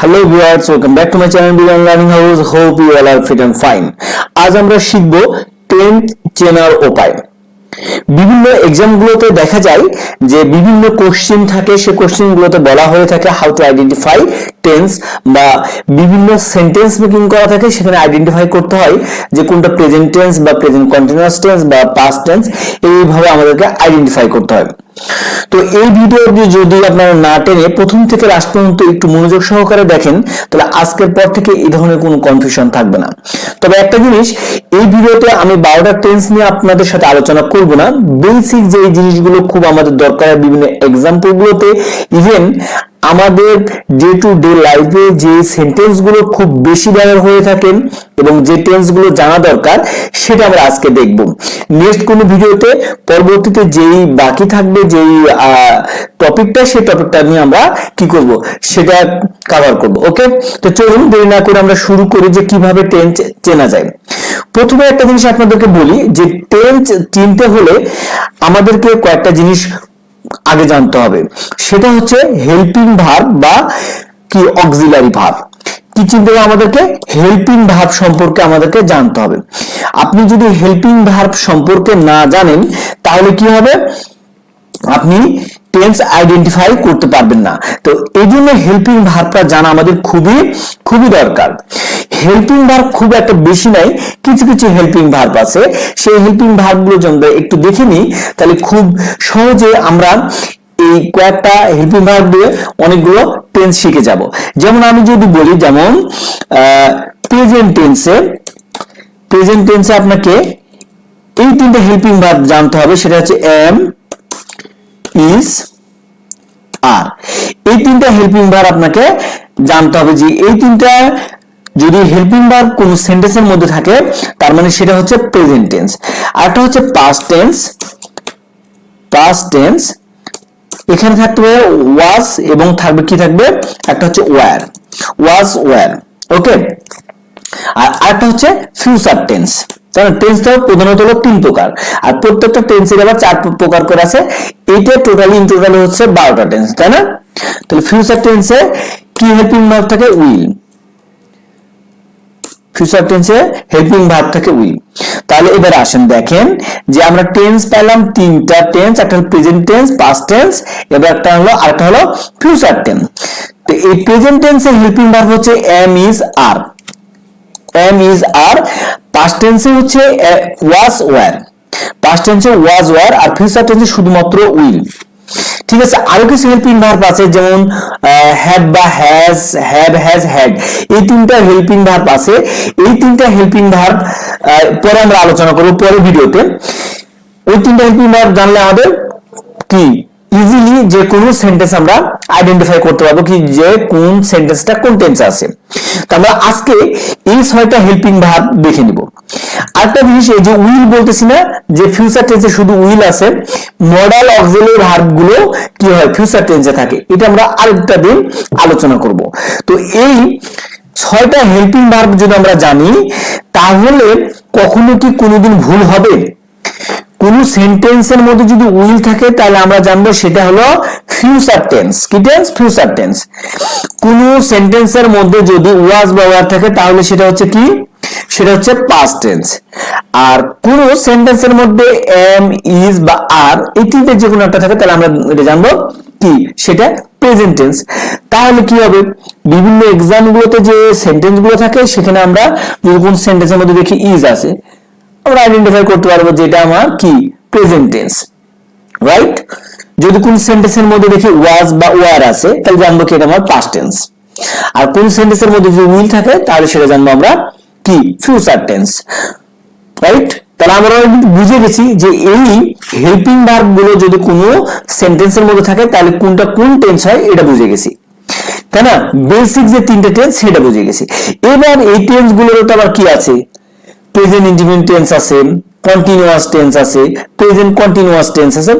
Hello viewers welcome back to my channel বিলন learning house hope you all are fit and fine আজ আমরা শিখব tenth চেনার উপায় বিভিন্ন এক্সামগুলোতে দেখা যায় যে বিভিন্ন কোশ্চেন থাকে, সে কোশ্চেনগুলোতে বলা হয়ে থাকে হাউ টু আইডেন্টিফাই টেন্স বা বিভিন্ন সেন্টেন্স মেকিং করা থাকে, সেখানে আইডেন্টিফাই করতে হয় যে কোনটা প্রেজেন্ট টেন্স বা প্রেজেন্ট কন্টিনিউয়াস টেন্স বা পাস্ট টেন্স এইভাবে আমাদেরকে আইডেন্টিফাই করতে হয়। তো এই ভিডিওটি যদি আপনারা না টেনে প্রথম থেকে লাস্ট পর্যন্ত একটু মনোযোগ সহকারে দেখেন, তাহলে আজকের পর থেকে এই ধরনের কোনো কনফিউশন থাকবে না। তবে একটা জিনিস, এই ভিডিওতে আমি বারোটা টেন্স নিয়ে আপনাদের সাথে আলোচনা করব না। বেসিক যে এই জিনিসগুলো খুব আমাদের দরকার বিভিন্ন এক্সাম্পল গুলোতে ইভেন আমাদের ডে টু ডে লাইফে যে সেন্টেন্সগুলো খুব বেশি ব্যবহার হয়ে থাকেন এবং যে টেন্সগুলো জানা দরকার, সেটা আমরা আজকে দেখব। নেক্সট কোনো ভিডিওতে, পরবর্তীতে যেই বাকি থাকবে, যেই টপিকটা সেই টপিকটা নিয়ে আমরা কি করব? সেটা কভার করব ওকে তো চলুন, দেরি না করে আমরা শুরু করি যে কীভাবে টেন্স চেনা যায়। প্রথমে একটা জিনিস আপনাদেরকে বলি যে টেন্স চিনতে হলে আমাদেরকে কয়েকটা জিনিস আগে জানতে হবে। সেটা হচ্ছে হেল্পিং ভার্ব বা কি অক্সিলারি ভার্ব কি চিনতে হবে আমাদেরকে? হেল্পিং ভার্ব সম্পর্কে আমাদেরকে জানতে হবে। আপনি যদি হেল্পিং ভার্ব সম্পর্কে না জানেন, তাহলে কি হবে? আপনি টেন্স আইডেন্টিফাই করতে পারবেন না। তো এই জন্য হেল্পিং ভার্বটা জানা আমাদের খুবই খুবই দরকার। হেল্পিং ভার্ব খুব একটা বেশি নাই, কিছু কিছু হেল্পিং ভার্ব আছে। সেই হেল্পিং ভার্বগুলো যদি আমরা একটু দেখে নিই, তাহলে খুব সহজে আমরা এই কয়েকটা হেল্পিং ভার্ব দিয়ে অনেকগুলো টেন্স শিখে যাব। যেমন আমি যদি বলি, যেমন প্রেজেন্ট টেন্সে প্রেজেন্ট টেন্সে আপনাকে এই তিনটা হেল্পিং ভার্ব জানতে হবে, সেটা হচ্ছে এম ইজ আর এই তিনটা হেল্পিং ভার্ব আপনাকে জানতে হবে যে এই তিনটা যদি হেল্পিং ভার্ব কোন সেন্টেন্সের মধ্যে থাকে, তার মানে সেটা হচ্ছে প্রেজেন্ট টেন্স আরেকটা হচ্ছে পাস্ট টেন্স পাস্ট টেন্স এখানে থাকতে হবে ওয়াজ এবং থাকবে কি থাকবে? একটা হচ্ছে ওয়্যার ওয়াজ ওয়্যার ওকে আর আরেকটা হচ্ছে ফিউচার টেন্স কারণ টেন্সটা প্রধানত হলো তিন প্রকার। আর প্রত্যেকটা টেন্সের আবার চার প্রকার করে আছে। এইটা টোটালি ইন টোটালি হচ্ছে বারোটা টেন্স তাই না? তাহলে ফিউচার টেন্সে কি হেল্পিং ভার্ব থাকে? উইল ফিউচার টেন্সে হেল্পিং ভার্ব থাকে উইল তাহলে এবার আসেন, দেখেন যে আমরা টেন্স পেলাম তিনটা টেন্স একটা হলো প্রেজেন্ট টেন্স পাস্ট টেন্স এবার একটা হলো, আরেকটা হলো ফিউচার টেন্স তো এই প্রেজেন্ট টেন্সের হেল্পিং ভার্ব হচ্ছে am is are am is are past টেন্সে হচ্ছে ওয়াজ ওয়ার পাস্ট টেন্সে ওয়াজ ওয়ার আর ফিউচার টেন্সে শুধুমাত্র উইল ঠিক আছে, আরও কিছু হেল্পিং ভার্ব আছে, যেমন হ্যাভ বা হ্যাজ হ্যাভ হ্যাজ হ্যাড এই তিনটা হেল্পিং ভার্ব আছে। এই তিনটা হেল্পিং ভার্ব পরে আমরা আলোচনা করব পরে ভিডিওতে। ওই তিনটা হেল্পিং ভার্ব জানলে আমাদের কি? ইজিলি যে কোনো সেন্টেন্স আমরা আইডেন্টিফাই করতে পারব কি যে কোন সেন্টেন্সটা কোন টেন্সে আছে। তো আমরা আজকে এই ছয়টা হেল্পিং ভার্ব দেখে নিব। আরেকটা জিনিস, এই যে উইল বলতেছি না, যে ফিউচার টেন্সে শুধু উইল আছে মডাল অক্সিলারি ভার্বগুলো কি হয়? ফিউচার টেন্সে থাকে। এটা আমরা আরেকটা দিন আলোচনা করব। তো এই ছয়টা হেল্পিং ভার্ব যদি আমরা জানি, তাহলে কখনো কি কোনোদিন ভুল হবে? কোন সেন্টেন্সের মধ্যে যদি উইল থাকে, তাহলে আমরা জানব সেটা হলো ফিউচার টেন্স কি টেন্স ফিউচার টেন্স কোন সেন্টেন্সের মধ্যে যদি ওয়াজ বা ওয়ার থাকে, তাহলে সেটা হচ্ছে কি? সেটা হচ্ছে পাস্ট টেন্স আর কোন সেন্টেন্সের মধ্যে এম ইজ বা আর তিনটে যে কোনো একটা থাকে, তাহলে আমরা এটা জানব কি? সেটা প্রেজেন্ট টেন্স তাহলে কি হবে? বিভিন্ন এক্সাম গুলোতে যে সেন্টেন্সগুলো থাকে, সেখানে আমরা যদি কোন সেন্টেন্সের মধ্যে দেখি ইজ আছে আমরা আইডেন্টিফাই করতে পারব যে এটা আমার কি? প্রেজেন্ট টেন্স রাইট যদি কোন সেন্টেন্সের মধ্যে দেখি ওয়াজ বা ওয়ার আছে, তাহলে জানব কি এটা আমার পাস্ট টেন্স আর কোন সেন্টেন্সের মধ্যে যদি উইল থাকে, তাহলে সেটা জানব আমরা কি? ফিউচার টেন্স রাইট তাহলে আমরা বুঝে গেছি যে এই হেল্পিং ভার্বগুলো যদি কোনো সেন্টেন্সের মধ্যে থাকে, তাহলে কোনটা কোন টেন্স হয়, এটা বুঝে গেছি। তাই না? বেসিক যে তিনটে টেন্স সেটা বুঝে গেছি। এবার এই টেন্সগুলোর তো আবার কি আছে? প্রেজেন্ট ইন্ডিপেন্ডেন্ট টেন্স আছে কন্টিনিউয়াস টেন্স আছে প্রেজেন্ট কন্টিনিউয়াস টেন্স আছে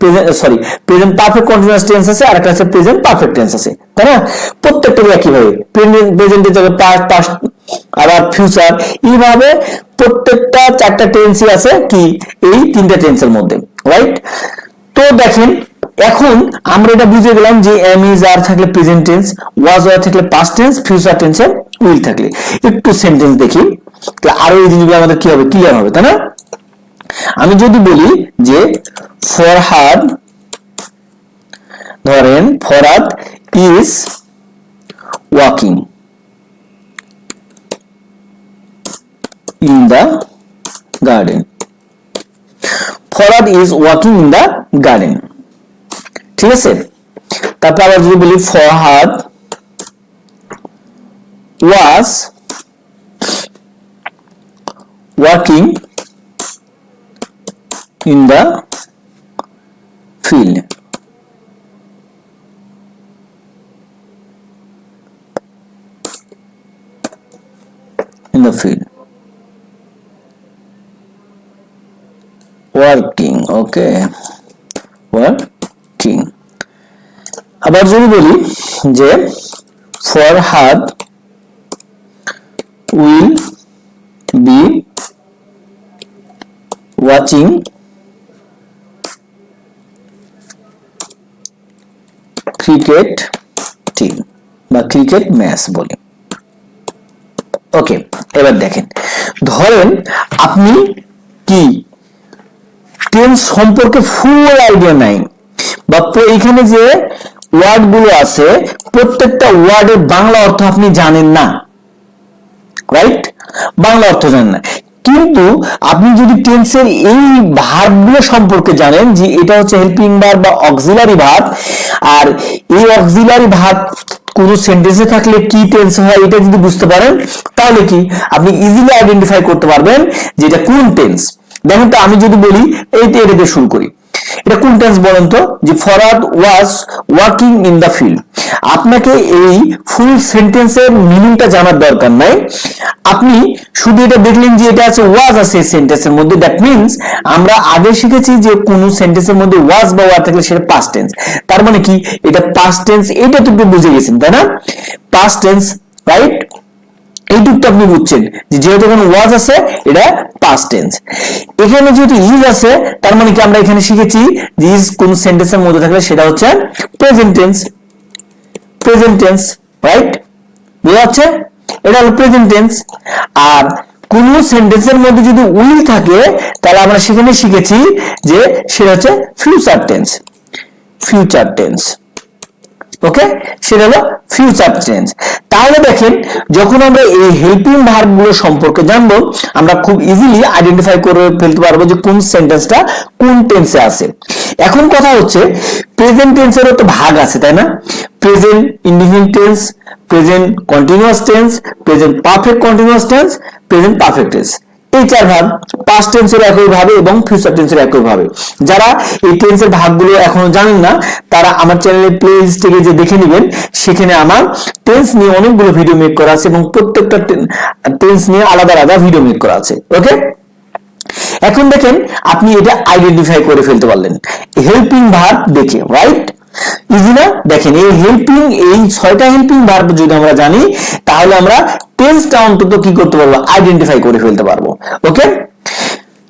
present sorry present perfect continuous tense আছে আর একটা আছে প্রেজেন্ট পারফেক্ট টেন্স আছে, তাই না? প্রত্যেকটা একই ভাবে প্রেজেন্ট প্রেজেন্টের জায়গায় পাস্ট পাস্ট আবার ফিউচার এইভাবে প্রত্যেকটা চারটা টেন্সই আছে কি? এই তিনটা টেন্সের মধ্যে রাইট তো দেখেন, এখন আমরা এটা বুঝে গেলাম যে এম ইজ আর থাকলে প্রেজেন্ট টেন্স ওয়াজ ওয়ার থাকলে পাস্ট টেন্স ফিউচার টেন্সে উইল থাকলে। একটু সেন্টেন্স দেখি। আরও এই জিনিসগুলো আমাদের কি হবে? ক্লিয়ার হবে, তাই না? আমি যদি বলি যে ফরহাদ, ধরেন Farhad is walking in the garden Farhad is walking in the garden ঠিক আছে? তারপর আবার যদি বলি Farhad was walking in the field. In the field. Working, okay. Working. আবার যদি বলি যে Farhad will be watching cricket team বা ক্রিকেট ম্যাচ বলি। ওকে এবার দেখেন। ধরেন আপনি কি? টেন্স সম্পর্কে ফুল আইডিয়া নাই। বা এখানে যে ওয়ার্ডগুলো আছে, প্রত্যেকটা ওয়ার্ডের বাংলা অর্থ আপনি জানেন না। রাইট বাংলা অর্থ জানেন না। কিন্তু আপনি যদি টেন্সের এই ভার্বগুলো সম্পর্কে জানেন যে এটা হচ্ছে হেল্পিং ভার্ব বা অক্সিলারি ভার্ব আর এই অক্সিলারি ভার্ব কোন সেন্টেন্সে থাকলে কি টেন্স হয় এটা যদি বুঝতে পারেন, তাহলে কি আপনি ইজিলি আইডেন্টিফাই করতে পারবেন যে এটা কোন টেন্স। দেখেন তো আমি যদি বলি এইটা এটা দিয়ে শুরু করি। এটা কোন টেন্স বলেন তো? যে Farhad was working in the field. আপনাকে এই ফুল সেন্টেন্সের মিনিংটা জানার দরকার নাই। আপনি শুধু এটা দেখলেন যে এটা আছে ওয়াজ আছে সেন্টেন্সের মধ্যে। দ্যাট মিন্স আমরা আগে শিখেছি যে কোন সেন্টেন্সের মধ্যে ওয়াজ বা ওয়ার থাকলে সেটা পাস্ট টেন্স তার মানে কি? এটা পাস্ট টেন্স এটা তো একটু বুঝে গেছেন, তাই না? পাস্ট টেন্স রাইট এইটুকটা আপনি বুঝছেন যে যেহেতু এখানে ওয়াজ আছে, এটা পাস্ট টেন্স এখানে যেহেতু ইজ আছে, তার মানে কি আমরা এখানে শিখেছি যে ইজ কোন সেন্টেন্সের মধ্যে থাকলে সেটা হচ্ছে present tense present tense right বোঝা যাচ্ছে? এটা হলো প্রেজেন্ট টেন্স আর কোন সেন্টেন্সের মধ্যে যদি উইল থাকে, তাহলে আমরা সেখানে শিখেছি যে সেটা হচ্ছে future tense future tense okay সেটা হলো ফিউচার টেন্স তাহলে দেখেন, যখন আমরা এই হেল্পিং ভার্বগুলো সম্পর্কে জানব, আমরা খুব ইজিলি আইডেন্টিফাই করে ফেলতে পারব যে কোন সেন্টেন্সটা কোন টেন্সে আছে। এখন কথা হচ্ছে প্রেজেন্ট টেন্সেরও তো ভাগ আছে, তাই না? Present indefinite tense present continuous tense present perfect continuous tense present perfect tense এই চার ভাগ পাস্ট টেন্সের একই ভাবে এবং ফিউচার টেন্সের একই ভাবে। যারা এই টেন্সের ভাগগুলো এখনও জানেন না, তারা আমার চ্যানেলের প্লে থেকে যে দেখে নেবেন, সেখানে আমার টেন্স নিয়ে অনেকগুলো ভিডিও মেক করা আছে এবং প্রত্যেকটা টেন্স নিয়ে আলাদা আলাদা ভিডিও মেক করা আছে। ওকে এখন দেখেন আপনি এটা আইডেন্টিফাই করে ফেলতে পারলেন। হেল্পিং ভার্ব দেখে রাইট ইজি না? দেখেন, এই হেল্পিং এই ছয়টা হেল্পিং ভার্ব যদি আমরা জানি, তাহলে আমরা টেন্সটা অন্তত কি করতে পারব? আইডেন্টিফাই করে ফেলতে পারব। ওকে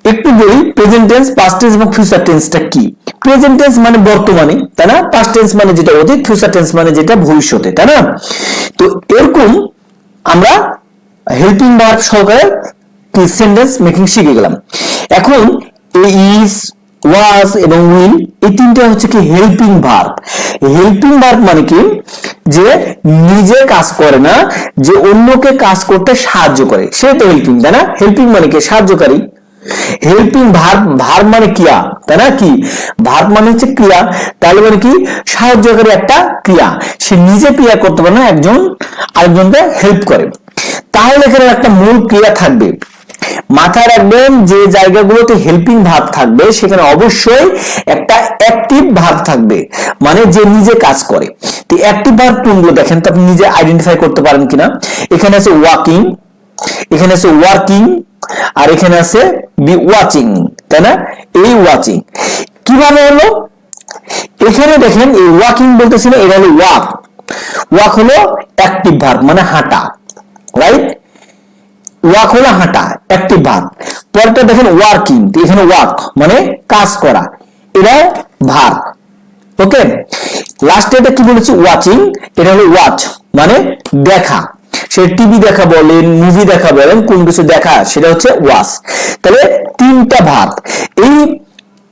একটু বলি প্রেজেন্ট টেন্স পাস্ট টেন্স এবং ফিউচার টেন্সটা কি? প্রেজেন্ট টেন্স মানে বর্তমানে, তাই না? পাস্ট টেন্স মানে যেটা অতীত ফিউচার টেন্স মানে যেটা ভবিষ্যতে, তাই না? তো এরকম আমরা হেল্পিং ভার্ব সহকারে সেন্টেন্স মেকিং শিখে গেলাম। এখন ইজ ওয়াজ এবং উইল এই তিনটা হচ্ছে কি হেল্পিং ভার্ব হেল্পিং ভার্ব মানে কি? যে নিজে কাজ করে না, যে অন্যকে কাজ করতে সাহায্য করে। সেটা তো হেল্পিং তাই না? হেল্পিং মানে কি? সাহায্যকারী। হেল্পিং ভার্ব ভার্ব মানে ক্রিয়া, তাই না? কি? ভার্ব মানে হচ্ছে ক্রিয়া। তাহলে মানে কি? সাহায্যকারী একটা ক্রিয়া। সে নিজে ক্রিয়া করতে পারে না, একজন আরেকজনকে হেল্প করে। তাহলে এখানে একটা মূল ক্রিয়া থাকবে। মাথায় রাখবেন যে জায়গাগুলোতে হেল্পিং ভাব থাকবে, সেখানে অবশ্যই একটা অ্যাক্টিভ ভাব থাকবে। মানে যে নিজে কাজ করে। তো অ্যাক্টিভ ভাব কোনগুলো? দেখেন তো আপনি নিজে আইডেন্টিফাই করতে পারেন কিনা। এখানে আছে ওয়াকিং এখানে আছে ওয়ার্কিং আর এখানে আছে বি ওয়াচিং তাই না? এই ওয়াচিং কীভাবে হলো? এখানে দেখেন, এই ওয়াকিং বলতেছি না, এটা হলো ওয়াক ওয়াক হলো অ্যাক্টিভ ভার্ব মানে হাঁটা রাইট ওয়াক হলো হাঁটা পরেরটা দেখেন ওয়ার্কিং এখানে ওয়ার্ক মানে কাজ করা। ওকে? লাস্টে এটা কি বলেছি? ওয়াচিং এটা হলো ওয়াচ মানে দেখা। সে টিভি দেখা বলেন মুভি দেখা বলেন, কোন কিছু দেখা, সেটা হচ্ছে ওয়াচ তাহলে তিনটা ভাব এই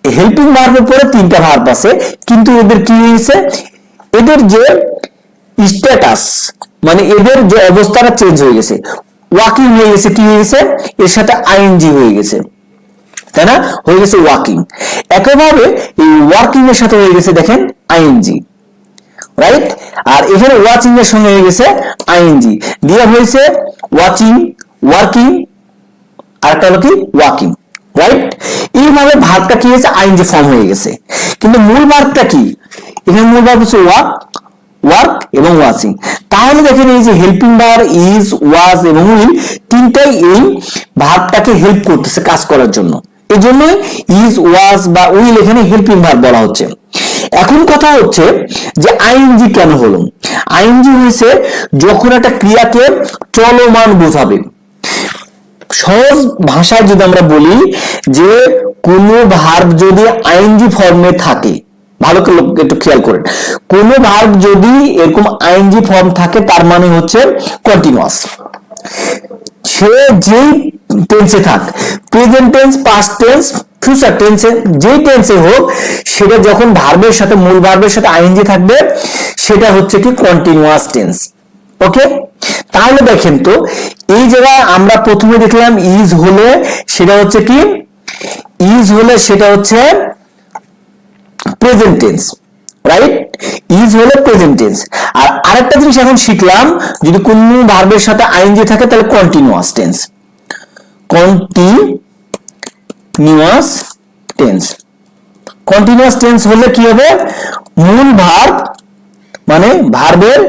হেল্পিং ভার্বের পরে তিনটা ভার্ব আছে, কিন্তু এদের কি হয়েছে? এদের যে স্ট্যাটাস মানে এদের যে অবস্থাটা চেঞ্জ হয়ে গেছে। ওয়াকিং হয়ে গেছে কি হয়ে গেছে? এর সাথে আইএনজি হয়ে গেছে। তাই না? হয়ে গেছে ওয়াকিং একইভাবে এই ওয়ার্কিং এর সাথে হয়ে গেছে দেখেন আইএনজি রাইট আর এখানে ওয়াচিং এর সঙ্গে হয়ে গেছে আইএনজি দিয়ে হয়েছে ওয়াচিং ওয়ার্কিং আর একটা হলো কি? ওয়াকিং রাইট এইভাবে ভার্বটা কি হয়েছে? আইএনজি ফর্ম হয়ে গেছে। কিন্তু মূল ভার্বটা কি? এখানে মূল ভার্ব হচ্ছে ওয়াক ওয়ার্ক এবং ওয়াচিং তাহলে দেখেন এই যে হেল্পিং ভার্ব ইজ ওয়াজ এবং উইল তিনটাই এই ভার্বটাকে হেল্প করতেছে কাজ করার জন্য। এই জন্য ইজ ওয়াজ বা উইল এখানে হেল্পিং ভার্ব বলা হচ্ছে। এখন কথা হচ্ছে যে আইএনজি কেন হলো? আইএনজি হয়েছে যখন একটা ক্রিয়াকে চলমান বোঝাবে। সহজ ভাষায় যদি আমরা বলি যে কোনো ভার্ব যদি আইএনজি ফর্মে থাকে ভালো করে একটু খেয়াল করেন। কোনো ভার্ব যদি এরকম আইএনজি ফর্ম থাকে, তার মানে হচ্ছে কন্টিনিউয়াস সে যেই টেন্সে থাক present tense past tense future টেন্সে যেই টেন্সে হোক, সেটা যখন ভার্বের সাথে, মূল ভার্বের সাথে আইএনজি থাকবে, সেটা হচ্ছে কি কন্টিনিউয়াস টেন্স ওকে তাহলে দেখেন তো, এই জায়গায় আমরা প্রথমে দেখলাম ইজ হলে সেটা হচ্ছে কি? ইজ হলে সেটা হচ্ছে প্রেজেন্ট টেন্স রাইট ইজ হলে প্রেজেন্ট টেন্স আর আরেকটা জিনিস এখন শিখলাম, যদি কোন ভার্বের সাথে আইএনজি থাকে তাহলে continuous tense continuous tense continuous tense হলে কি হবে? মূল ভার্ব মানে ভার্বের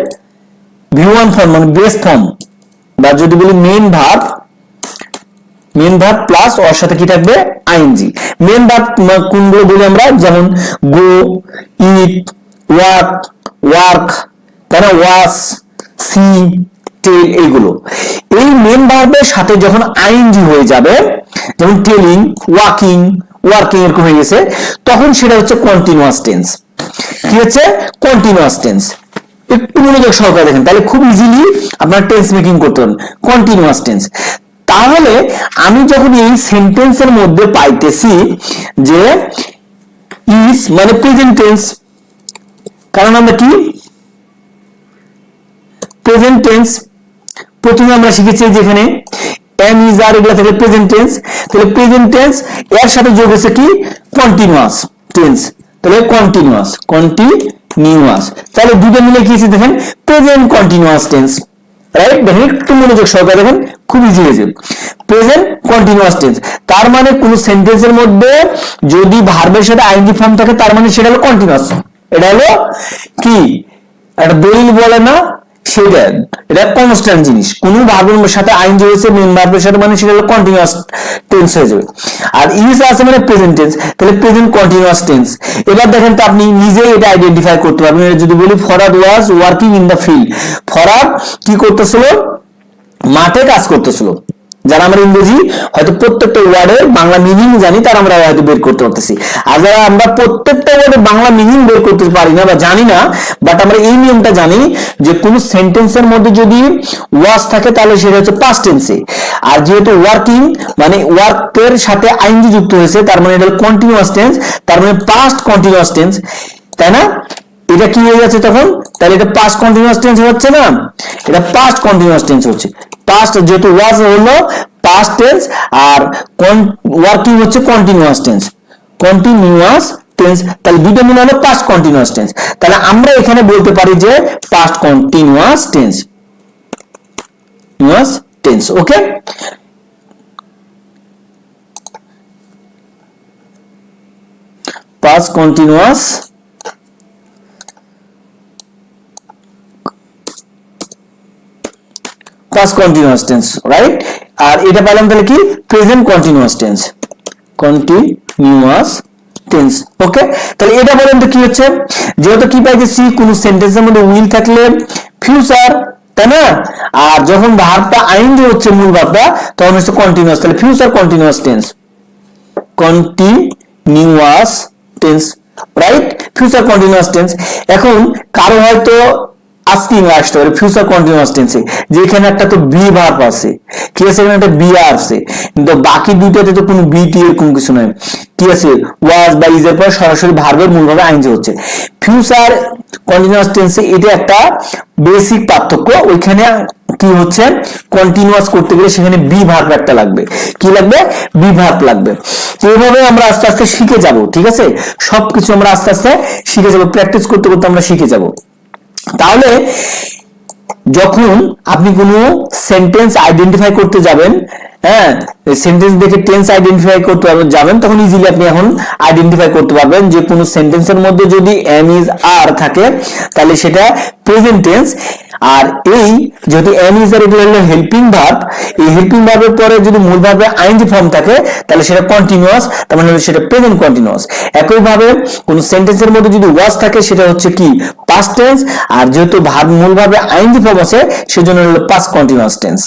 ভি ওয়ান ফর্ম মানে বেস ফর্ম বা যদি বলি main verb main verb plus ওর সাথে কি থাকবে? আইএনজি মেন ভার্ব কোনগুলো বলি আমরা? যেমন গো ইট ওয়াক ওয়ার্ক তাই ওয়াস সি টেল এইগুলো। এই মেন ভার্বের সাথে যখন আইএনজি হয়ে যাবে, যেমন টেলিং ওয়াকিং ওয়ার্কিং এরকম হয়ে গেছে, তখন সেটা হচ্ছে কন্টিনিউয়াস টেন্স কি হচ্ছে? কন্টিনিউয়াস টেন্স একটু মনোযোগ সহকারে দেখেন, তাহলে খুব ইজিলি আপনার টেন্স মেকিং করতে পারেন কন্টিনিউয়াস টেন্স তাহলে আমি যখন এই সেন্টেন্সের মধ্যে পাইতেছি যে ইজ মানে প্রেজেন্ট টেন্স কারণ আমরা কি? প্রেজেন্ট টেন্স প্রথমে আমরা শিখেছি যেখানে এম ইজ আর এগুলো থাকলে প্রেজেন্ট টেন্স তাহলে প্রেজেন্ট টেন্স এর সাথে যোগ হচ্ছে কি? কন্টিনিউয়াস টেন্স তাহলে কন্টিনিউয়াস কন্টিনিউয়াস তাহলে দুটো মিলে কি দেখেন? প্রেজেন্ট কন্টিনিউয়াস টেন্স রাইট দেখেন একটু মনোযোগ সহকারে দেখেন, খুব ইজি হয়েছে প্রেজেন্ট কন্টিনিউয়াস টেন্স তার মানে কোন সেন্টেন্সের মধ্যে যদি ভার্বের সাথে আইএনজি ফর্ম থাকে, তার মানে সেটা হলো কন্টিনিউয়াস এটা হলো কি? একটা দলিল বলে না সেটা এটা কনস্ট্যান্ট জিনিস। কোন ভার্বের সাথে আইন জড়িয়েছে মেন ভার্বের সাথে মানে সেটা হলো কন্টিনিউয়াস টেন্স হয়ে যাবে। আর ইজ আছে মানে প্রেজেন্ট টেন্স তাহলে প্রেজেন্ট কন্টিনিউয়াস টেন্স এবার দেখেন তো আপনি নিজেই এটা আইডেন্টিফাই করতে পারবেন। যদি বলি Farhad was working in the field Farhad কি করতেছিল? মাঠে কাজ করতেছিল। যারা আমরা ইংরেজি হয়তো প্রত্যেকটা ওয়ার্ডের বাংলা মিনিং জানি, তারা আমরা হয়তো বের করতে পারতেছি। আর যারা আমরা প্রত্যেকটা ওয়ার্ডের বাংলা মিনিং বের করতে পারি না বা জানি না বাট আমরা এই নিয়মটা জানি যে কোন সেন্টেন্সের মধ্যে যদি ওয়াজ থাকে, তাহলে সেটা হচ্ছে পাস্ট টেন্সে আর যেহেতু ওয়ার্কিং মানে ওয়ার্কের সাথে আইনজি যুক্ত হয়েছে, তার মানে এটা কন্টিনিউয়াস টেন্স তার মানে পাস্ট কন্টিনিউয়াস টেন্স তাই না? এটা কি হয়ে যাচ্ছে তখন? তাহলে এটা পাস্ট কন্টিনিউয়াস টেন্স হচ্ছে না, এটা পাস্ট কন্টিনিউয়াস টেন্স হচ্ছে। পাস্ট যেহেতু ওয়াজ হলো পাস্ট টেন্স আর ওয়ার্কিং হচ্ছে কন্টিনিউয়াস টেন্স কন্টিনিউয়াস টেন্স তাহলে দুটো মিলে হলো পাস্ট কন্টিনিউয়াস টেন্স তাহলে আমরা এখানে বলতে পারি যে past continuous tense নিউয়াস tense okay past continuous past continuous tense right আর এটা পেলাম তাহলে কি? Present continuous tense continuous tense okay তাহলে এটা বলেন তো কি হচ্ছে? যেহেতু কি পাইতেছি? কোন সেন্টেন্সের মধ্যে উইল থাকলে ফিউচার তাই না? আর যখন ভার্বটা আইন যে হচ্ছে মূল ভার্বটা তখন হচ্ছে কন্টিনিউয়াস তাহলে future continuous tense continuous tense right future continuous tense এখন কারও হয়তো আস্কিং আসতে পারে ফিউচার কন্টিনিউয়াস টেন্সে যেখানে একটা তো বি ভার্ব আছে, কি আছে? এখানে একটা বি আছে। কিন্তু বাকি দুইটাতে তো কোনো বি টি এরকম কিছু নয় কি আছে? ওয়াজ বা ইজের পর সরাসরি ভার্বের মূলভাবে আইনজি হচ্ছে। ফিউচার কন্টিনিউয়াস টেন্সে এটা একটা বেসিক পার্থক্য। ওইখানে কি হচ্ছে? কন্টিনিউয়াস করতে গেলে সেখানে বি ভার্ব একটা লাগবে। কি লাগবে? বি ভার্ব লাগবে। তো এইভাবে আমরা আস্তে আস্তে শিখে যাব, ঠিক আছে? সবকিছু আমরা আস্তে আস্তে শিখে যাব। প্র্যাকটিস করতে করতে আমরা শিখে যাব। তাহলে যখন আপনি কোনো সেন্টেন্স আইডেন্টিফাই করতে যাবেন হ্যাঁ সেন্টেন্স দেখে টেন্স আইডেন্টিফাই করতে পারবেন, যাবেন, তখন ইজিলি আপনি এখন আইডেন্টিফাই করতে পারবেন যে কোনো সেন্টেন্সের মধ্যে যদি এম ইজ আর থাকে, তাহলে সেটা প্রেজেন্ট টেন্স আর এই যেহেতু এম ইজ আর হলো হেল্পিং ভার্ব এই হেল্পিং ভার্বের পরে যদি মূল ভার্বে আইনজি ফর্ম থাকে, তাহলে সেটা কন্টিনিউয়াস তার মানে হলো সেটা প্রেজেন্ট কন্টিনিউয়াস একইভাবে কোন সেন্টেন্সের মধ্যে যদি ওয়াজ থাকে, সেটা হচ্ছে কি? পাস্ট টেন্স আর যেহেতু ভার্ব মূল ভাবে আইনজি ফর্ম আছে, সেজন্য হলো পাস্ট কন্টিনিউয়াস টেন্স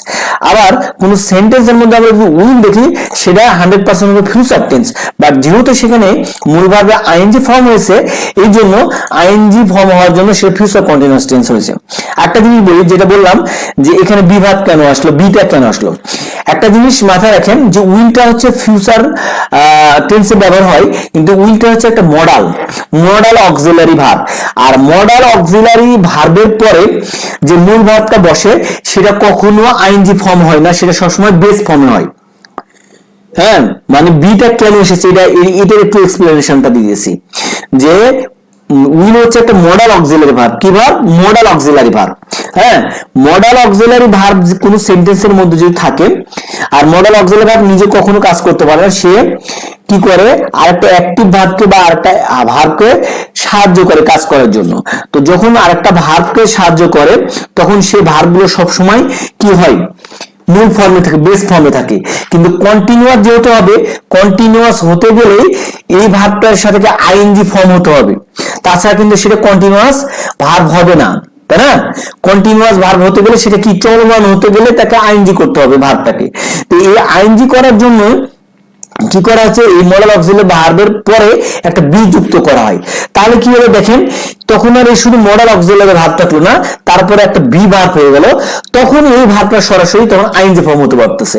আবার কোন সেন্টেন্সের মধ্যে আমরা যদি উইল দেখি, সেটা হান্ড্রেড পার্সেন্ট হবে ফিউচার টেন্স বাট যেহেতু সেখানে মূল ভাবে আইনজি ফর্ম হয়েছে, এই জন্য আইনজি ফর্ম হওয়ার জন্য সে ফিউচার কন্টিনিউয়াস টেন্স হয়েছে। একটা জিনিস বলি, যেটা বললাম যে এখানে বিভাগ কেন আসলো বিটা কেন আসলো? একটা জিনিস মাথায় রাখেন যে উইলটা হচ্ছে ফিউচার টেন্সে ব্যবহার হয়, কিন্তু উইলটা হচ্ছে একটা মডাল মডাল অক্সিলারি ভার্ব আর মডাল অক্সিলারি ভার্বের পরে যে মূল ভার্বটা বসে, সেটা কখনো আইনজি ফর্ম হয় না, সেটা সবসময় বেস ফর্মে হয়। হ্যাঁ মানে বিটা কেন এসেছে, এটা এটার একটু এক্সপ্লেনেশনটা দিয়েছি। যে উইল হচ্ছে একটা মডাল অক্সিলারি ভার্ব কি ভার্ব মডাল অক্সিলারি ভার্ব হ্যাঁ মডাল অক্সিলারি ভার্ব কোনো সেন্টেন্সের মধ্যে যদি থাকে আর মডাল অক্সিলারি ভার্ব নিজে কখনো কাজ করতে পারে না সে কি করে আরেকটা অ্যাক্টিভ ভার্বকে বা আরেকটা ভার্বকে সাহায্য করে কাজ করার জন্য তো যখন আরেকটা ভার্বকে সাহায্য করে তখন সেই ভার্বগুলো সবসময় কি হয় মূল ফর্মে থাকে বেস ফর্মে থাকে। কিন্তু কন্টিনিউয়াস যেহেতু হবে কন্টিনিউয়াস হতে গেলে এই ভার্বটার সাথে আইএনজি ফর্ম হতে হবে। তাছাড়া কিন্তু সেটা কন্টিনিউয়াস ভার্ব হবে না, তাই না? কন্টিনিউয়াস ভার্ব হতে গেলে সেটা কি চলমান হতে গেলে তাকে আইএনজি করতে হবে ভার্বটাকে তো এই আইএনজি করার জন্য কি করা হচ্ছে এই মডেল পরে একটা বি যুক্ত করা হয়। তাহলে কি দেখেন, তখন আর এই শুধু মডেল না, তারপরে একটা বি হয়ে গেল। তখন এই সরাসরি তখন আইনজি ফর্ম হতে পারতেছে।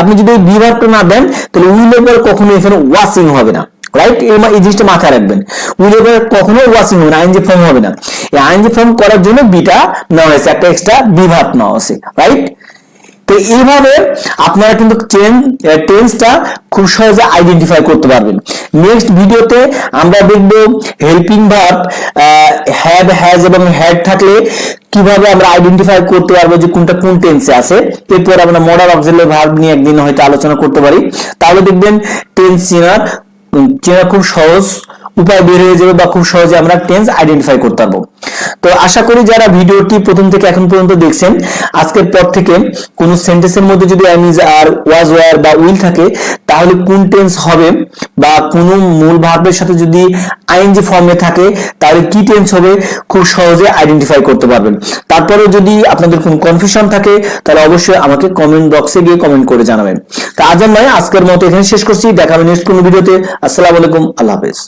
আপনি যদি এই বি ভার্বটা না দেন, তাহলে উইলের পর কখনো এখানে ওয়াশিং হবে না। রাইট এই জিনিসটা মাথায় রাখবেন। উইলের পর কখনো ওয়াশিং হবে না আইনজি ফর্ম হবে না। এই আইনজি ফর্ম করার জন্য বিটা নেওয়া হয়েছে, একটা এক্সট্রা বি ভার্ব নেওয়া হয়েছে। রাইট তো এইভাবে আপনারা কিন্তু টেন্সটা খুব সহজে আইডেন্টিফাই করতে পারবেন। নেক্সট ভিডিওতে আমরা দেখব হেল্পিং ভার্ব হ্যাভ হ্যাজ এবং হ্যাড থাকলে কীভাবে আমরা আইডেন্টিফাই করতে পারব যে কোনটা কোন টেন্সে আছে। এরপর আমরা মডাল অক্সিলারি ভার্ব নিয়ে একদিন হয়তো আলোচনা করতে পারি। তাহলে দেখবেন টেন্স চেনার চেনা খুব সহজ উপায় বের হয়ে যাবে বা খুব সহজে আমরা টেন্স আইডেন্টিফাই করতে পারব। তো আশা করি যারা ভিডিওটি প্রথম থেকে এখন পর্যন্ত দেখছেন, আজকের পর থেকে কোন সেন্টেন্সের মধ্যে যদি আইমিজ আর ওয়াজ ওয়ার বা উইল থাকে, তাহলে কোন টেন্স হবে বা কোন মূল ভার্বের সাথে যদি আইএনজি ফর্মে থাকে, তাহলে কি টেন্স হবে? খুব সহজে আইডেন্টিফাই করতে পারবেন। তারপরে যদি আপনাদের কোনো কনফিউশন থাকে, তাহলে অবশ্যই আমাকে কমেন্ট বক্সে গিয়ে কমেন্ট করে জানাবেন। তা আজ নয় আজকের মতো এখানে শেষ করছি। দেখা হবে নেক্সট কোনো ভিডিওতে আসসালামু আলাইকুম। আল্লাহ হাফেজ।